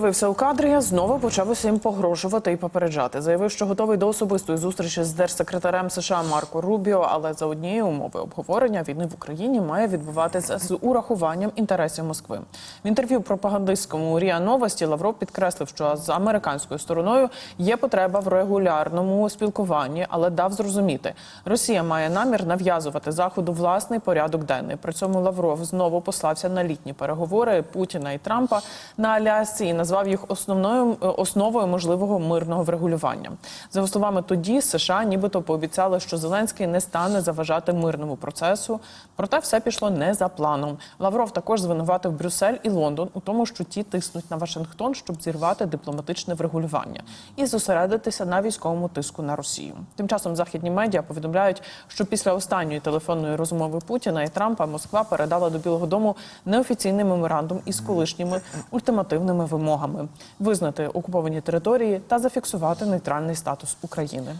Вився у кадрі, знову почав усім погрожувати і попереджати. Заявив, що готовий до особистої зустрічі з держсекретарем США Марко Рубіо, але за однієї умови обговорення війни в Україні має відбуватися з урахуванням інтересів Москви. В інтерв'ю пропагандистському Ріа Новості Лавров підкреслив, що з американською стороною є потреба в регулярному спілкуванні, але дав зрозуміти, Росія має намір нав'язувати заходу власний порядок денний. При цьому Лавров знову послався на літні переговори Путіна і Трампа на Алясці і назвав їх основною основою можливого мирного врегулювання. За його словами, тоді США нібито пообіцяли, що Зеленський не стане заважати мирному процесу. Проте все пішло не за планом. Лавров також звинуватив Брюссель і Лондон у тому, що ті тиснуть на Вашингтон, щоб зірвати дипломатичне врегулювання і зосередитися на військовому тиску на Росію. Тим часом західні медіа повідомляють, що після останньої телефонної розмови Путіна і Трампа Москва передала до Білого Дому неофіційний меморандум із колишніми ультимативними вимогами визнати окуповані території та зафіксувати нейтральний статус України.